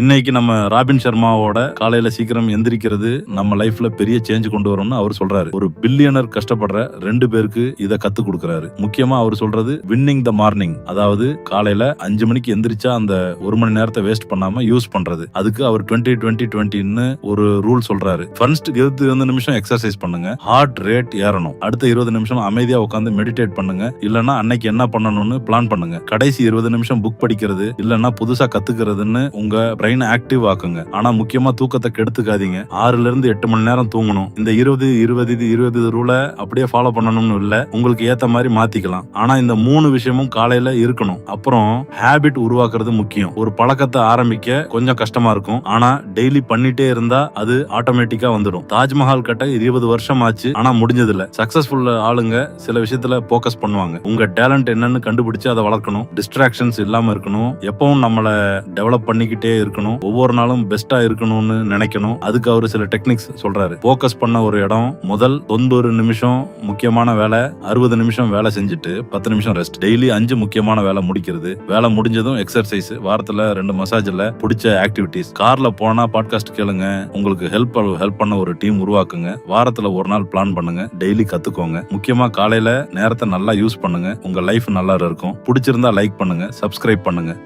இன்னைக்கு நம்ம ராபின் சர்மாவோட காலையில சீக்கிரம் எந்திரிக்கிறது நம்ம லைஃப்ல பெரிய சேஞ்ச் கொண்டு வரும்னு அவர் சொல்றாரு. ஒரு பில்லியனர் கஷ்டப்படுற ரெண்டு பேருக்கு இதை கத்து கொடுக்கறாரு. முக்கியமா அவர் சொல்றது வின்னிங் த மார்னிங் அதாவது காலையில அஞ்சு மணிக்கு எந்திரிச்சா அந்த ஒரு மணி நேரத்தை வேஸ்ட் பண்ணாம யூஸ் பண்றது. அதுக்கு அவர் டுவெண்ட்டி டுவெண்ட்டி டுவெண்ட்டின்னு ஒரு ரூல் சொல்றாரு. ஃபர்ஸ்ட் இருபது இருபது நிமிஷம் எக்ஸசைஸ் பண்ணுங்க. ஹார்ட் ரேட் ஏறணும். அடுத்த இருபது நிமிஷம் அமைதியா உட்காந்து மெடிடேட் பண்ணுங்க. இல்லைன்னா அன்னைக்கு என்ன பண்ணணும்னு பிளான் பண்ணுங்க. கடைசி இருபது நிமிஷம் புக் படிக்கிறது. இல்லைன்னா புதுசா கத்துக்கிறதுன்னு உங்க பிரெயின் ஆக்டிவ் ஆக்குங்க. ஆனா முக்கியமா தூக்கத்தை கெடுத்துக்காதீங்க. ஆறுல இருந்து எட்டு மணி நேரம் தூங்கணும். இந்த இருபது இருபது இது இருபது ரூலை அப்படியே ஃபாலோ பண்ணணும்னு இல்ல. உங்களுக்கு ஏத்த மாதிரி மாத்திக்கலாம். ஆனா இந்த மூணு விஷயமும் காலையில இருக்கணும். அப்புறம் ஹேபிட் உருவாக்குறது முக்கியம். ஒரு பழக்கத்தை ஆரம்பிக்க கொஞ்சம் கஷ்டமா இருக்கும். ஆனா டெய்லி பண்ணிட்டே இருந்தா அது ஆட்டோமேட்டிக்கா வந்துடும். தாஜ்மஹால் கட்ட இருபது வருஷம் ஆச்சு. ஆனா முடிஞ்சது இல்ல சக்சஸ்ஃபுல் ஆளுங்க சில விஷயத்துல போக்கஸ் பண்ணுவாங்க. உங்க டேலண்ட் என்னன்னு கண்டுபிடிச்சு அதை வளர்க்கணும். டிஸ்ட்ராக்ஷன்ஸ் இல்லாம இருக்கணும். எப்பவும் நம்மள டெவலப் பண்ணிக்கிட்டே இருக்கணும். ஒவ்வொரு நாளும் பெஸ்டா இருக்கணும்னு நினைக்கணும். அதுக்கு அவர் சில டெக்னிக்ஸ் சொல்றாரு. போக்கஸ் பண்ண ஒரு இடம் முதல் தொண்ணூறு நிமிஷம் முக்கியமான வேலை அறுபது நிமிஷம் வேலை செஞ்சுட்டு பத்து நிமிஷம் ரெஸ்ட் டெய்லி அஞ்சு முக்கியமான வேலை முடிக்கிறது. வேலை முடிஞ்சதும் எக்ஸசைஸ் வாரத்துல ரெண்டு மசாஜ்ல பிடிச்ச ஆக்டிவிட்டிஸ் கார்ல போனா பாட்காஸ்ட் கேளுங்க. உங்களுக்கு ஹெல்ப் ஹெல்ப் பண்ண ஒரு டீம் உருவாக்குங்க. வாரத்துல ஒரு நாள் பிளான் பண்ணுங்க. டெய்லி கத்துக்கோங்க. முக்கியமா காலையில நேரத்தை நல்லா யூஸ் பண்ணுங்க. உங்க லைஃப் நல்லா இருக்கும். பிடிச்சிருந்தா லைக் பண்ணுங்க. சப்ஸ்கிரைப் பண்ணுங்க.